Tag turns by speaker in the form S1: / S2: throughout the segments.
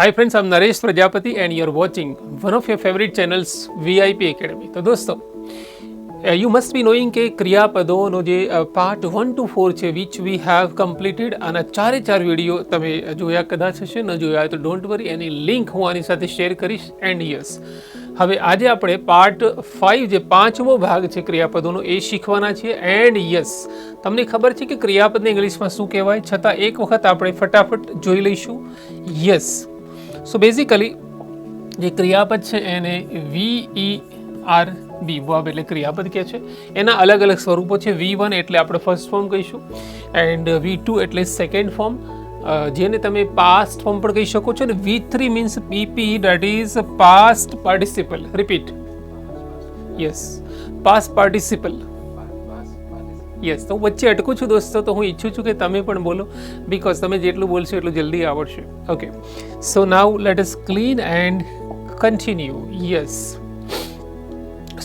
S1: Hi friends I'm Naresh Prajapati and you're watching one of your favourite channels VIP academy તો દોસ્તો you must be knowing કે ક્રિયાપદોનો જે part one two four છે which we have completed અને ચારે ચાર વીડિયો તમે જોયા કદાચ હશે ન જોયા હોય તો ડોન્ટ વરી એની લિંક હું આની સાથે શેર કરીશ એન્ડ યસ હવે આજે આપણે પાર્ટ ફાઇવ જે પાંચમો ભાગ છે ક્રિયાપદોનો એ શીખવાના છીએ એન્ડ યસ તમને ખબર છે કે ક્રિયાપદને ઇંગ્લિશમાં શું કહેવાય? છતાં એક વખત આપણે ફટાફટ જોઈ લઈશું. યસ સો બેઝિકલી જે ક્રિયાપદ છે એને વી ઈ આર બી વર્બ એટલે ક્રિયાપદ કહે છે. એના અલગ અલગ સ્વરૂપો છે. વી વન એટલે આપણે ફર્સ્ટ ફોર્મ કહીશું એન્ડ વી ટુ એટલે સેકન્ડ ફોર્મ જેને તમે પાસ્ટ ફોર્મ પણ કહી શકો છો. ને V three means PP that is past participle repeat yes past participle yes તો વચ્ચે અટકું છું દોસ્તો, તો હું ઈચ્છું છું કે તમે પણ બોલો બિકોઝ તમે જેટલું બોલશો એટલું જલ્દી આવડશે. Okay so now let us clean and continue yes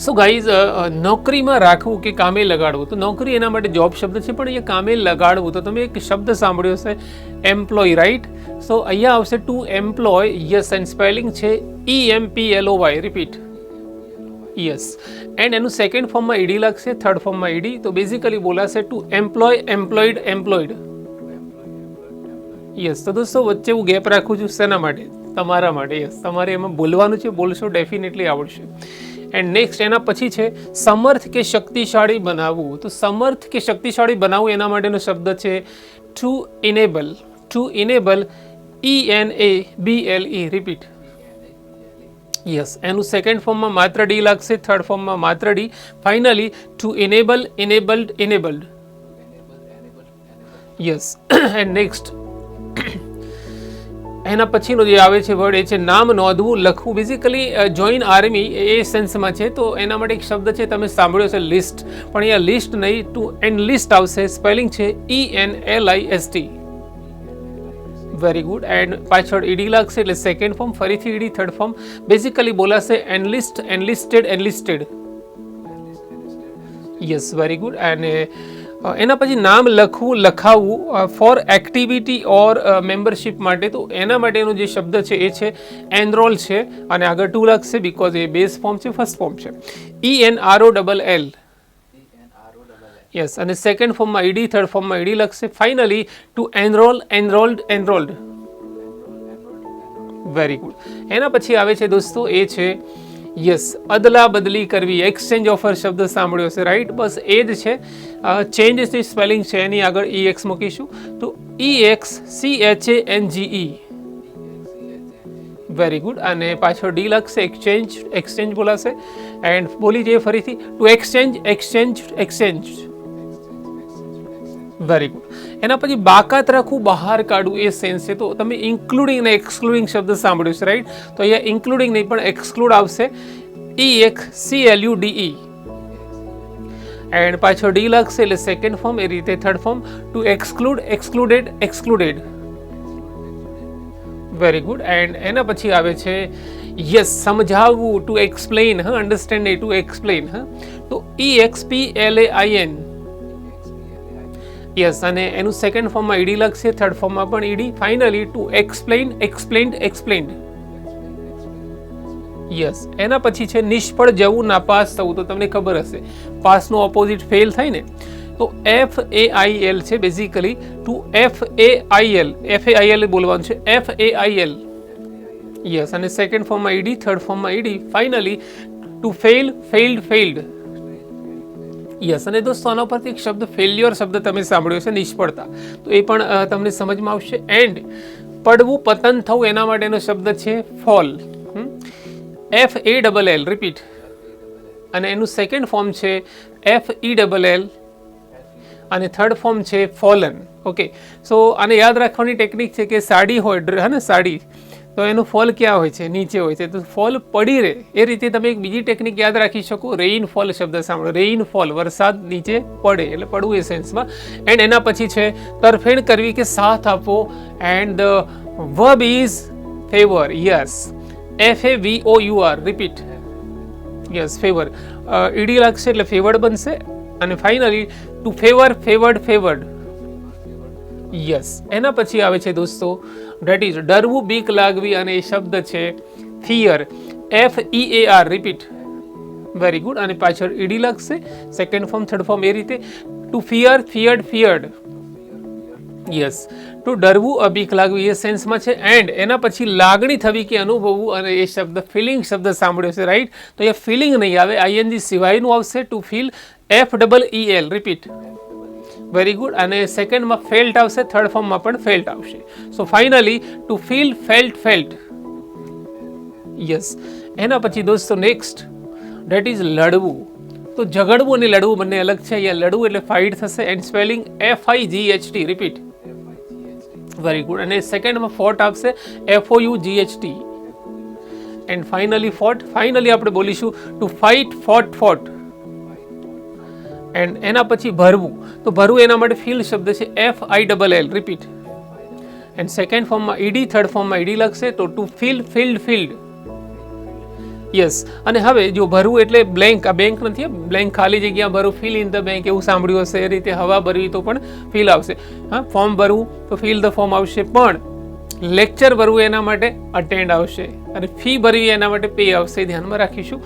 S1: so guys નોકરીમાં રાખવું કે કામે લગાડવું? તો નોકરી એના માટે જોબ શબ્દ છે, પણ અહીંયા કામે લગાડવું. તો તમે એક શબ્દ સાંભળ્યો હશે એમ્પ્લોય રાઈટ સો અહીંયા આવશે to employ yes and spelling છે E M P L O Y repeat yes and એનું સેકન્ડ ફોર્મમાં ઈડી લાગશે થર્ડ ફોર્મમાં ઈડી. તો basically બોલાશે to employ employed employed yes તો દોસ્તો, વચ્ચે હું ગેપ રાખું છું શેના માટે? તમારા માટે. યસ તમારે એમાં બોલવાનું છે, બોલશો ડેફિનેટલી આવડશે. એન્ડ નેક્સ્ટ એના પછી છે, સમર્થ કે શક્તિશાળી બનાવવું. તો સમર્થ કે શક્તિશાળી બનાવવું એના માટેનો શબ્દ છે to enable to enable E N A B L E repeat yes એનું સેકન્ડ ફોર્મમાં માત્ર ડી લાગશે થર્ડ ફોર્મમાં માત્ર D finally to enable enabled enabled yes and next એના પછીનો જે આવે છે વર્ડ એ છે નામ નોંધવું, લખવું. બેઝિકલી જોઈન આર્મી એ સેન્સમાં છે, તો એના માટે એક શબ્દ છે, તમે સાંભળ્યો છે લિસ્ટ પણ અહીંયા લિસ્ટ નહીં ટુ એન લિસ્ટ આવશે. સ્પેલિંગ છે E N L I S T very good and પાછળ ઈડી લાગશે એટલે સેકન્ડ ફોર્મ ફરીથી ED third form basically બોલાશે enlist enlisted enlisted yes very good અને એના પછી નામ લખવું, લખાવવું ફોર એક્ટિવિટી ઓર મેમ્બરશિપ માટે. તો એના માટેનો જે શબ્દ છે એ છે એનરોલ છે. અને આગળ ટુ લાગશે બિકોઝ એ બેઝ ફોર્મ છે ફર્સ્ટ ફોર્મ છે. E N R O double L yes અને સેકન્ડ ફોર્મમાં ઈડી થર્ડ ફોર્મમાં ઈડી લખશે finally to enrol enrolled enrolled very good એના પછી આવે છે દોસ્તો એ છે યસ અદલા બદલી કરવી. એક્સચેન્જ ઓફર શબ્દ સાંભળ્યો છે રાઈટ બસ એ જ છે. ચેન્જ જે સ્પેલિંગ છે, એની આગળ ઈ એક્સ મૂકીશું. તો E X C H A N G E very good અને પાછળ ડી લખશે એક્સચેન્જ એક્સચેન્જ બોલાશે. એન્ડ બોલી જઈએ ફરીથી. To exchange exchange exchange very good એના પછી બાકાત રાખવું, બહાર કાઢવું એ સેન્સ છે. તો તમે ઇન્ક્લુડિંગ ને એક્સક્લુડિંગ શબ્દ સાંભળ્યું છે રાઈટ તો અહીંયા ઇન્ક્લુડિંગ નહીં, પણ એક્સક્લુડ આવશે. E X C L U D E and પાછળ ડી લાગશે એટલે સેકન્ડ ફોર્મ એ રીતે third form to exclude excluded excluded very good and એના પછી આવે છે યસ સમજાવવું ટુ એક્સપ્લેન હા અન્ડરસ્ટેન્ડ એ ટુ એક્સપ્લેન હા. તો E X P L A I N yes અને એનું સેકન્ડ ફોર્મમાં ઈડી લખશે થર્ડ ફોર્મમાં પણ ED. Finally to explain explained explained yes એના પછી છે, નિષ્ફળ જવું, નાપાસ થવું. તો તમને ખબર હશે. પાસનું ઓપોઝિટ ફેલ થાય ને? તો એફ એ આઈ એલ છે basically to F A I L F A I L બોલવાનું છે. F A I L yes અને સેકન્ડ ફોર્મમાં ઈડી થર્ડ ફોર્મમાં ED. Finally to fail failed failed yes અને દોસ્તો, આના પરથી એક શબ્દ ફેલ્યોર શબ્દ તમે સાંભળ્યો છે નિષ્ફળતા. તો એ પણ તમને સમજમાં આવશે. એન્ડ પડવું પતન થવું એના માટેનો શબ્દ છે fall F A double L repeat અને એનું સેકન્ડ ફોર્મ છે એફ ઈ ડબલ એલ અને થર્ડ ફોર્મ છે ફોલન ઓકે સો આને યાદ રાખવાની ટેકનિક છે કે સાડી હોય હે ને, સાડી. તો એનું ફોલ ક્યાં હોય છે? નીચે હોય છે. તો ફોલ પડી રહે. એ રીતે તમે એક બીજી ટેકનિક યાદ રાખી શકો. રેઇન ફોલ શબ્દ સાંભળો. રેઇન ફોલ વરસાદ નીચે પડે. એટલે પડવું એ સેન્સમાં એન્ડ એના પછી છે, તરફેણ કરવી કે સાથ આપવો. And the verb is favour yes F A V O U R repeat yes favour ED લાગશે એટલે ફેવર્ડ બનશે. અને finally to favour favoured favoured yes એના પછી આવે છે દોસ્તો ડેટ ઇઝ ડરવું બીક લાગવી અને એ શબ્દ છે fear F E A R repeat very good અને પાછળ ઈડી લાગશે સેકન્ડ ફોર્મ થર્ડ ફોર્મ એ રીતે. To fear feared feared yes to ડરવું અબીક બીક લાગવી એ સેન્સમાં છે. એન્ડ એના પછી લાગણી થવી કે અનુભવવું અને એ શબ્દ ફિલિંગ શબ્દ સાંભળ્યો છે રાઈટ તો એ ફિલિંગ નહીં આવે. આઈએનજી સિવાયનું આવશે. To feel F double E L repeat very good અને સેકન્ડમાં ફેલ્ટ આવશે થર્ડ ફોર્મમાં પણ ફેલ્ટ આવશે. So finally to feel felt felt yes એના પછી દોસ્તો નેક્સ્ટ ડેટ ઇઝ લડવું. તો ઝઘડવું અને લડવું બંને અલગ છે. અહીંયા લડવું એટલે ફાઇટ થશે. And spelling F I G H T repeat very good અને સેકન્ડમાં ફોર્ટ આવશે. F O U G H T and finally fought finally આપણે બોલીશું to fight fought fought and એના પછી ભરવું. તો ભરવું એના માટે ફિલ શબ્દ છે F I double L repeat and second ફોર્મમાં ઈડી થર્ડ ફોર્મમાં ઈડી લખશે, તો to fill filled filled yes અને હવે જો ભરવું એટલે બ્લેન્ક આ બેંક નથી બ્લેન્ક ખાલી જગ્યા ભરવું ફિલ ઇન ધ બેંક એવું સાંભળ્યું હશે એ રીતે હવા ભરવી તો પણ ફીલ આવશે. હા ફોર્મ ભરવું તો ફિલ ધ ફોર્મ આવશે પણ લેક્ચર ભરવું એના માટે અટેન્ડ આવશે અને ફી ભરવી એના માટે પે આવશે, ધ્યાનમાં રાખીશું.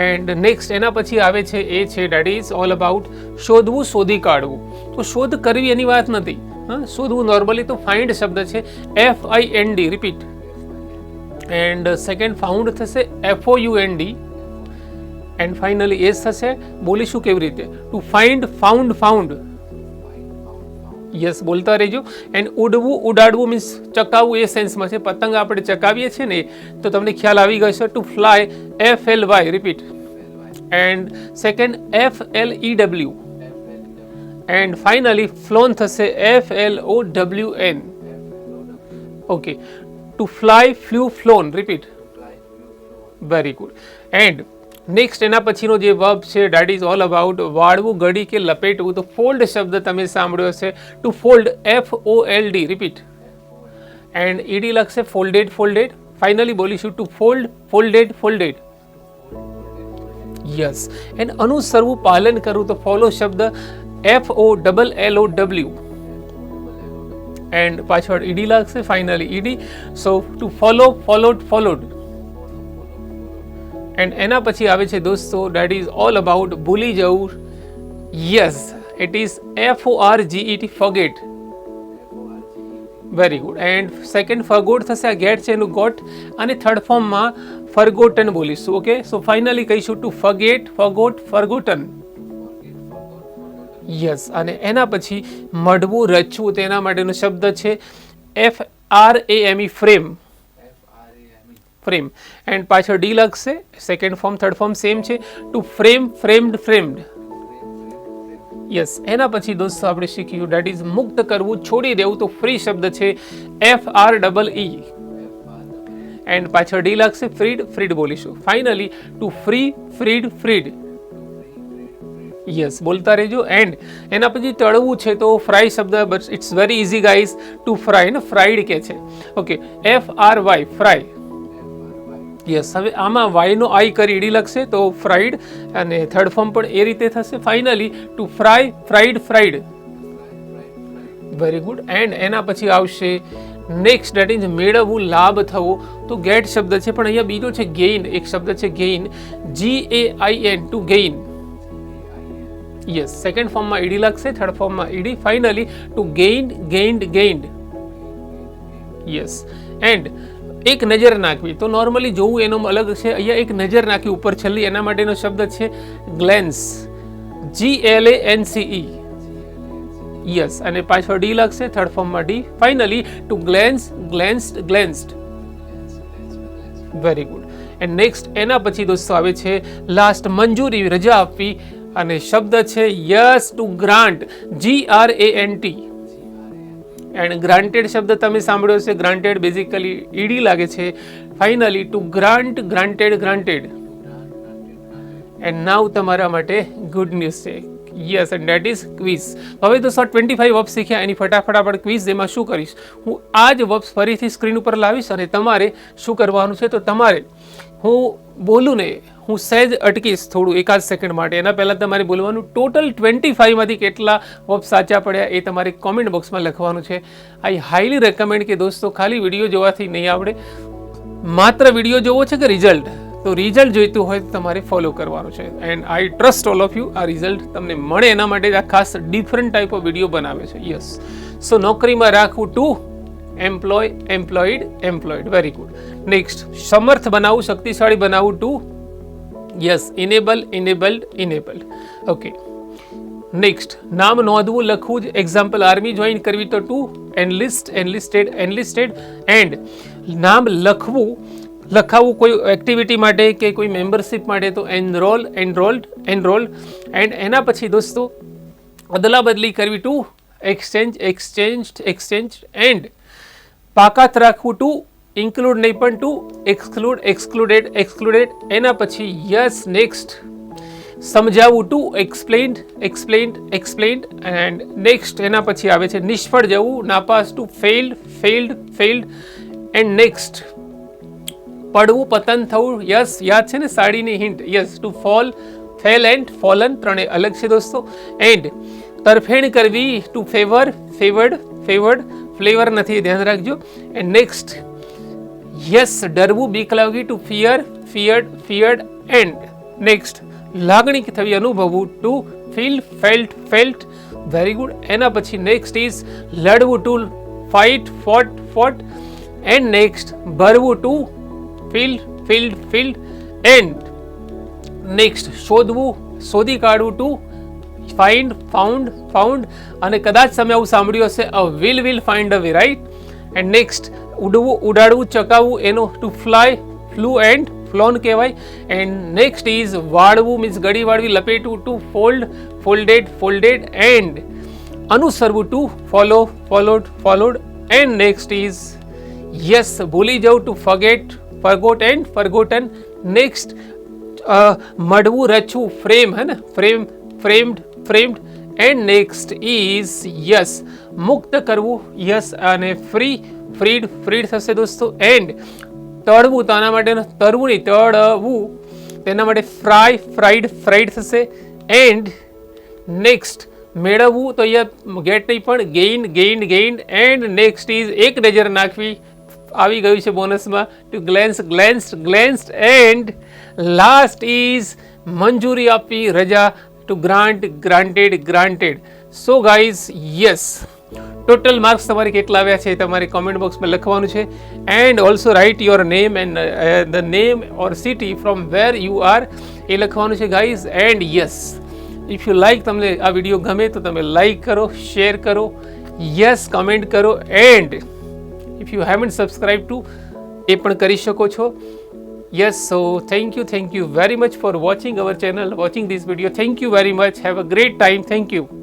S1: એન્ડ નેક્સ્ટ એના પછી આવે છે, એ છે ડેટ ઇઝ ઓલ અબાઉટ શોધવું, શોધી કાઢવું. તો શોધ કરવી એની વાત નથી. હા, શોધવું નોર્મલી તો ફાઇન્ડ શબ્દ છે F I N D repeat and second found થશે F O U N D and finally એ થશે, બોલીશું કેવી રીતે? To find found found yes બોલતા રહેજો. એન્ડ ઉડવું, ઉડાડવું મીન્સ ચકાવવું એ સેન્સમાં છે. પતંગ આપણે ચકાવીએ છીએ ને, તો તમને ખ્યાલ આવી ગયો છે to fly F L Y repeat and second F L E W and finally flown થશે F L O W N okay to fly flew flown repeat very good and next એના પછીનો જે વર્બ છે that is all about વાળવું ગળી કે લપેટવું. તો ફોલ્ડ શબ્દ તમે સાંભળ્યો છે to fold F O L D repeat and ED લખશે folded folded finally બોલીશું to fold folded folded yes and અનુસરવું, પાલન કરવું, તો ફોલો શબ્દ F O double L O W and પાછળ ઈડી લાગશે finally ED so to follow followed followed and એના પછી આવે છે દોસ્તો ડેટ ઇઝ ઓલ અબાઉટ ભૂલી જવું. Yes it is F O R G E T forget very good and second forgot થશે, આ ગેટ છે એનું ગોટ અને થર્ડ ફોર્મમાં ફરગોટન બોલીશું ઓકે સો ફાઇનલી કહીશું to forget forgot forgotten yes અને એના પછી મઢવું રચવું તેના માટેનો શબ્દ છે F R A M E frame frame and પાછળ ડી લખશે second form third form same છે. To frame framed framed yes એના પછી દોસ્તો આપણે શીખ્યું ડેટ ઇઝ મુક્ત કરવું, છોડી દેવું, તો ફ્રી શબ્દ છે F R double E and પાછળ ડી લાગશે freed freed બોલીશું. Finally to free freed freed yes બોલતા રહેજો. એન્ડ એના પછી તળવું છે, તો ફ્રાય શબ્દ it's very easy guys to fry ને ફ્રાઈડ કે છે. Okay F R Y fry yes, હવે આમાં વાયનો આઈ કરી ઈડી લખશે તો ફ્રાઈડ અને થર્ડ ફોર્મ પણ એ રીતે થશે. Finally to fry fried fried very good and એના પછી આવશે નેક્સ્ટ ડેટ ઇઝ મેળવવું, લાભ થવો. તો ગેટ શબ્દ છે, પણ અહીંયા બીજો છે ગેઇન એક શબ્દ છે gain G A I N to gain yes second ફોર્મમાં ઈડી લાગશે થર્ડ ફોર્મમાં ED. Finally to gain gained gained yes and એક નજર નાખવી. તો નોર્મલી જોવું એનો અલગ છે. અહીંયા એક નજર નાખી ઉપર છેલ્લી એના માટેનો શબ્દ છે glance. G L A N C E yes અને પાછળ ડી લાગશે થર્ડ ફોર્મમાં D finally to glance glanced glanced very good and next એના પછી દોસ્તો આવે છે લાસ્ટ મંજૂરી, રજા આપવી. અને શબ્દ છે yes to grant G R A N T and granted શબ્દ તમે સાંભળ્યો છે ગ્રાન્ટેડ બેઝિકલી ઈડી લાગે છે. Finally to grant granted granted and now તમારા માટે ગુડ ન્યૂઝ છે. Yes and that is quiz હવે તો સો ટ્વેન્ટી ફાઈવ વર્બ્સ શીખ્યા, એની ફટાફટ આપણે ક્વિઝ એમાં શું કરીશ? હું આ જ વર્બ્સ ફરીથી સ્ક્રીન ઉપર લાવીશ અને તમારે શું કરવાનું છે તો તમારે હું બોલું ને, હું સહેજ અટકીશ થોડું એકાદ સેકન્ડ માટે. એના પહેલાં તમારે બોલવાનું ટોટલ ટ્વેન્ટી ફાઇવમાંથી કેટલા વર્બ સાચા પડ્યા એ તમારે કોમેન્ટ બોક્સમાં લખવાનું છે. આઈ હાઈલી રેકમેન્ડ કે દોસ્તો, ખાલી વીડિયો જોવાથી નહીં આવડે. માત્ર વીડિયો જોવો છે કે રિઝલ્ટ તો રિઝલ્ટ જોઈતું હોય તમારે ફોલો કરવાનું છે. And I trust all of you આ રિઝલ્ટ તમને મળે એના માટે આ ખાસ ડિફરન્ટ ટાઈપ ઓફ વીડિયો બનાવે છે. યસ સો નોકરીમાં રાખવું to employ employed employed very good next સમર્થ બનાવવું શક્તિશાળી બનાવવું to yes enable enabled enabled okay next નામ નોંધવું લખવું જ એક્ઝામ્પલ આર્મી જોઈન કરવી તો ટુ એનલિસ્ટ એનલિસ્ટેડ એનલિસ્ટેડ એન્ડ નામ લખવું લખાવવું કોઈ એક્ટિવિટી માટે કે કોઈ મેમ્બરશિપ માટે તો એનરોલ એનરોલ્ડ એનરોલ એન્ડ એના પછી દોસ્તો અદલા બદલી કરવી to exchange exchange exchange and બાકાત રાખવું ટુ ઇન્ક્લુડ નહીં પણ ટુ એક્સક્લુડ એક્સક્લુડેડ એક્સક્લુડેડ એના પછી યસ નેક્સ્ટ સમજાવવું to explained explained explained and next એના પછી આવે છે નિષ્ફળ જવું, નાપાસ to failed failed failed and next પડવું, પતન થવું યસ યાદ છે ને સાડીની hint yes to fall fell and fallen ત્રણે અલગ છે દોસ્તો. એન્ડ તરફેણ કરવી to favour favoured favoured flavour નથી એ ધ્યાન રાખજો એન્ડ નેક્સ્ટ યસ ડરવું બીક લાગવી to fear feared feared and next લાગણી થવી અનુભવવું to feel felt felt very good એના પછી નેક્સ્ટ ઇઝ લડવું to fight fought fought and next ભરવું to fill filled filled and next શોધવું શોધી કાઢવું ટુ ફાઇન્ડ ફાઉન્ડ ફાઉન્ડ અને કદાચ તમે આવું સાંભળ્યું હશે I will will find a way right and next ઉડવું, ઉડાડવું, ચકાવવું, એનો to fly flew and flown કહેવાય. એન્ડ નેક્સ્ટ ઇઝ વાળવું મીન્સ ગળી વાળવી, લપેટવું to fold folded folded and અનુસરવું to follow followed followed and next is yes ભૂલી જવું to forget forgot and forgotten next મઢવું, રચવું ફ્રેમ હે ને? Frame framed framed and next is yes મુક્ત કરવું યસ અને ફ્રી ફ્રીડ ફ્રીડ થશે દોસ્તો. એન્ડ તળવું, તો આના માટે તળવું નહીં, તળવું. તેના માટે ફ્રાય ફ્રાઈડ ફ્રાઈડ થશે. એન્ડ નેક્સ્ટ મેળવવું, તો અહીંયા ગેટ નહીં, પણ gain gain gain and next is એક નજર નાખવી. આવી ગયું છે બોનસમાં. To glance glanced glanced and last is મંજૂરી આપવી, રજા to grant granted granted so guys yes total marks તમારે કેટલા આવ્યા છે એ તમારે કોમેન્ટ બોક્સમાં લખવાનું છે. And also write your name and the name or city from where you are uh લખવાનું છે guys and yes if you like તમને આ વીડિયો ગમે તો તમે લાઈક કરો શેર કરો. યસ કમેન્ટ કરો. And if you haven't subscribe to એ પણ કરી શકો છો. yes so thank you thank you very much for watching our channel watching this video. Thank you very much. Have a great time. Thank you.